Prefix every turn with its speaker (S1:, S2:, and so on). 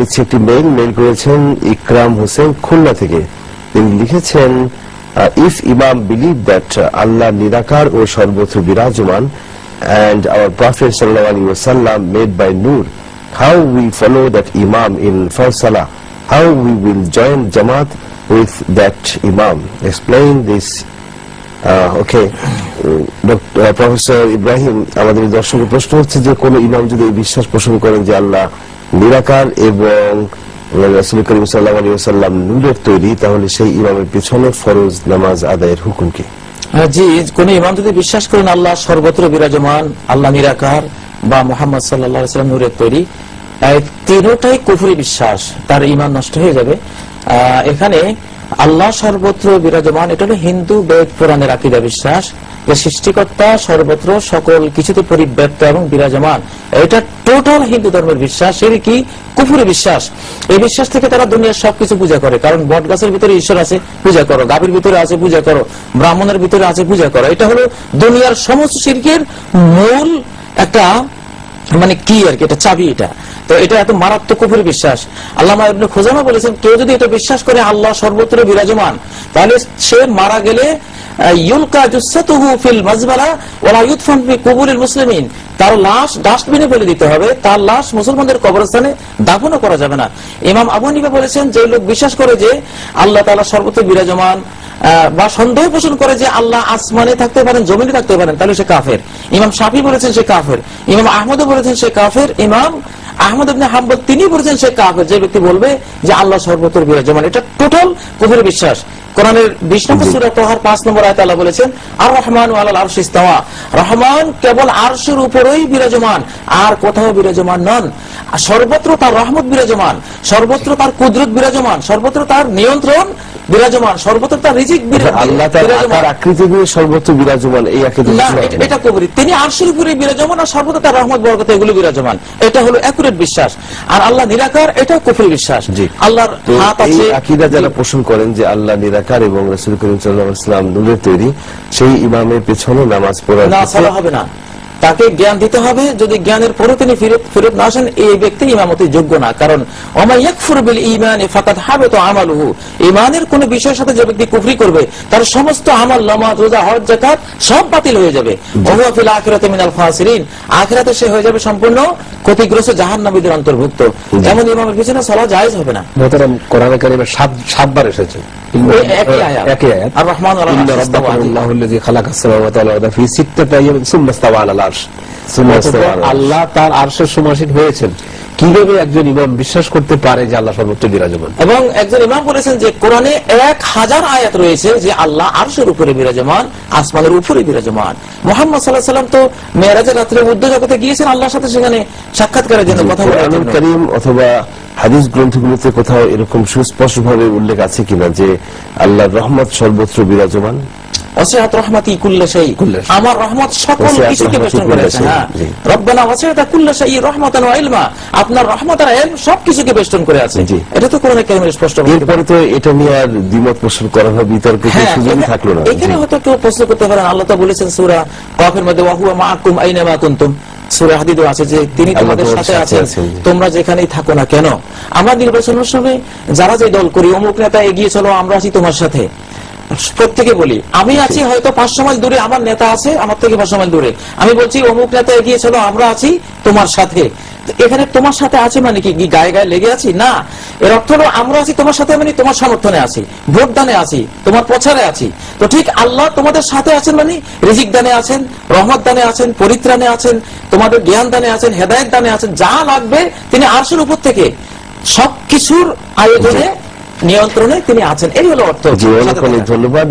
S1: নিচ্ছে একটি mail mail করেছেন ইকরাম হোসেন খুলনা থেকে। তিনি লিখেছেন ইফ ইমাম বিলিভ দ্যাট আল্লাহ নিরাকার ও সর্বত্র বিরাজমান অ্যান্ড আওয়ার প্রফেট সাল্লাহ আলী ওসাল্লাম made by Noor how we follow that imam in ফসালা how we will join Jamaat with that imam explain this okay professor Ibrahim আমাদের দর্শকের প্রশ্ন হচ্ছে যে কোন ইমাম যদি বিশ্বাস পোষণ করেন যে আল্লাহ নিরাকার এবং রাসুল করিম সাল্লাহ আলী সাল্লাম নূরের তৈরি, তাহলে সেই ইমামের পিছনে ফরজ নামাজ আদায়ের হুকুম কি?
S2: জি কোন ইমাম যদি বিশ্বাস করেন আল্লাহ সর্বত্র বিরাজমান, আল্লাহ নিরাকার বা মোহাম্মদ সাল্লাম নূরের তৈরি তিনোটাই কুফুরি বিশ্বাস, তার ইমান নষ্ট হয়ে যাবে। এখানে আল্লাহ সর্বত্র বিরাজমান, এটা হলো হিন্দু বেদ পুরাণের আকিদা বিশ্বাস। যে সৃষ্টিকর্তা, সর্বত্র সকল কিছুতে পরিব্যাপ্ত এবং বিরাজমান। এটা টোটাল হিন্দু ধর্মের বিশ্বাস। এর কি? কুফুরি বিশ্বাস। এই বিশ্বাস থেকে তারা দুনিয়ার সবকিছু পূজা করে। কারণ বট গাছের ভিতরে ঈশ্বর আছে, পূজা করো। গাভীর ভিতরে আছে, পূজা করো। ব্রাহ্মণের ভিতরে আছে, পূজা করো। এটা হলো দুনিয়ার সমস্ত শিল্পের মূল একটা মানে কি আর কি, এটা চাবি এটা। তো এটা এত মারাত্মক কুফুরি বিশ্বাস। আল্লাহ ইবনে খোজামা বলেছেন, কেউ যদি এটা বিশ্বাস করে আল্লাহ সর্বত্র বিরাজমান, তাহলে সে মারা গেলে দাফনও করা যাবে না। ইমাম বলেছেন যে লোক বিশ্বাস করে যে আল্লাহ তাআলা সর্বত্র বিরাজমান বা সন্দেহ পোষণ করে যে আল্লাহ আসমানে থাকতে পারেন, জমিনে থাকতে পারেন, তাহলে সে কাফের। ইমাম শাফি বলেছেন সে কাফের। ইমাম আহমদও বলেছেন সে কাফের। ইমাম আহমদ তিনি বলেছেন সে কাফের। যে ব্যক্তি বলবে যে আল্লাহ সর্বত্র বিরাজমান। এটা টোটাল কুফুরি বিশ্বাস। কোরআনের বিশ নম্বর সুরা তোহার পাঁচ নম্বর আয়াত আল্লাহ বলেছেন আর রহমান আলাল আরশ ইস্তাওয়া রহমান কেবল আরশের উপরেই বিরাজমান আর কোথাও বিরাজমান নন। আর সর্বত্র তার রহমত বিরাজমান সর্বত্র তার কুদরত বিরাজমান সর্বত্র তার নিয়ন্ত্রণ বিরাজমান সর্বত্র তার রিজিক
S1: আল্লাহ তার
S2: বিরাজমান।
S1: আকৃতি দিয়ে সর্বত্র বিরাজমান এই
S2: এটা- কবরি। তিনি আরশের উপরে বিরাজমান আর সর্বদা তার রহমত বরকত এগুলো বিরাজমান। এটা হলো একুরেট বিশ্বাস। আর আল্লাহ নিরাকার এটা কুফরি বিশ্বাস। আল্লাহর হাত আছে
S1: আকিদা যারা পোষণ করেন যে আল্লাহ নিরাকার এবং রসুল করিম সাল্লাহ ইসলাম নূরের তৈরি সেই ইমামের পেছনে নামাজ পড়ার
S2: না হবে না। তাকে জ্ঞান দিতে হবে। যদি জ্ঞানের পরে তিনি ফেরত না আসেন এই ব্যক্তি ইমামতি যোগ্য না। কারণ আমালুহু। ইমানের কোন বিষয়ের সাথে যে ব্যক্তি কুফরি করবে তার সমস্ত আমল নামাজ রোজা হজ যাকাত সব বাতিল হয়ে যাবে। ওহুয়া আখিরাতে মিনাল খাসিরিন। আখিরাতে সে হয়ে যাবে সম্পূর্ণ ক্ষতিগ্রস্ত জাহান্নামীদের অন্তর্ভুক্ত। এমন ইমামের পিছনে চলা জায়েজ হবে না।
S3: মোহতারাম কোরআনে কারিমে সাত সাতবার এসেছে।
S2: আল্লাহ
S3: তার আরশের সমাসীন হয়েছেন। কীভাবে একজন ইমাম বিশ্বাস করতে পারে যে আল্লাহ সর্বত্র বিরাজমান?
S2: এবং একজন ইমাম বলেছেন যে কোরআনে এক হাজার আয়াত রয়েছে যে আল্লাহ আরশের উপরে বিরাজমান আসমানের উপরে বিরাজমান। মোহাম্মদ সাল্লাহ সাল্লাম তো মেয়েরাজের রাত্রে মধ্য জগতে গিয়েছেন আল্লাহর সাথে সেখানে সাক্ষাৎকারের জন্য কথা।
S1: করিম অথবা হাদিস গ্রন্থগুলোতে কোথাও এরকম সুস্পষ্ট ভাবে উল্লেখ আছে কিনা যে আল্লাহর রহমত সর্বত্র বিরাজমান?
S2: ওসিয়াত রহমাতি কুল্লা শাই
S3: কুল্লা
S2: আমার রহমত সকল কিছুকে বেষ্টন করেছে হ্যাঁ। রব্বানা ওসিয়াত কুল্লা শাই রহমাতান ওয়া ইলমা। আপনার রহমত আর ইলম সবকিছুকে বেষ্টন করে আছে। এটা তো কোরআনে কারিমের স্পষ্ট।
S1: এরপরে তো এটা নিয়ে আর দ্বিমত পোষণ করা বা বিতর্কের কোনো
S2: হ্যাঁ,
S1: থাকল না।
S2: এখানে হয়তো কেউ প্রশ্ন করতে পারেন আল্লাহ তো বলেছেন সুরা কফের মধ্যে ওয়াহুয়া মাআকুম আইনামা কুনতুম? সূরা হাদিদও আছে যে তিনি তোমাদের সাথে আছেন তোমরা যেখানেই থাকো না কেন? আমরা নির্বাচনের সময় যারা যে দল করি অমুক নেতা এগিয়ে চলো আমরা আছি তোমার সাথে। প্রত্যেকে বলি আমি আছি হয়তো পাঁচশো মাইল দূরে আমার নেতা আছে আমার থেকে পাঁচশো মাইল দূরে। আমি বলছি অমুক নেতা এগিয়ে চলো আমরা আছি তোমার সাথে। এখানে তোমার সাথে আছে মানে কি গায়ে গায়ে লেগে আছি? না। এর অর্থ হলো আমরা আছি, তোমার সাথে মানে তোমার সমর্থনে আছি ভোট দানে আছি, তোমার প্রচারে আছি। তো ঠিক আল্লাহ তোমাদের সাথে আছেন মানে রিজিক দানে আছেন রহমত দানে আছেন, পরিত্রাণে আছেন, তোমাদের জ্ঞান দানে আছেন হেদায়ত দানে আছেন, যা লাগবে তিনি আরশের উপর থেকে সবকিছুর আয়োজনে, নিয়ন্ত্রণে তিনি আছেন। এই হলো অর্থ।
S1: ধন্যবাদ।